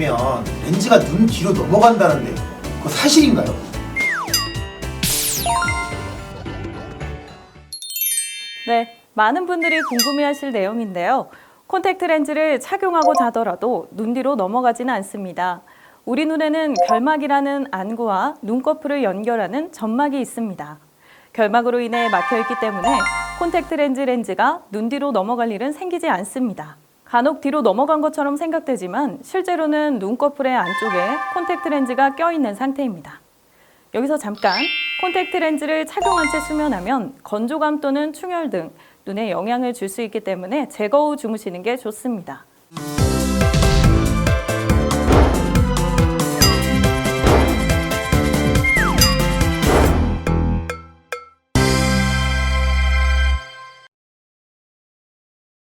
두면 렌즈가 눈 뒤로 넘어간다는데 그거 사실인가요? 네, 많은 분들이 궁금해하실 내용인데요. 콘택트 렌즈를 착용하고 자더라도 눈 뒤로 넘어가지는 않습니다. 우리 눈에는 결막이라는 안구와 눈꺼풀을 연결하는 점막이 있습니다. 결막으로 인해 막혀 있기 때문에 콘택트 렌즈 렌즈가 눈 뒤로 넘어갈 일은 생기지 않습니다. 간혹 뒤로 넘어간 것처럼 생각되지만 실제로는 눈꺼풀의 안쪽에 콘택트 렌즈가 껴있는 상태입니다. 여기서 잠깐 콘택트 렌즈를 착용한 채 수면하면 건조감 또는 충혈 등 눈에 영향을 줄 수 있기 때문에 제거 후 주무시는 게 좋습니다.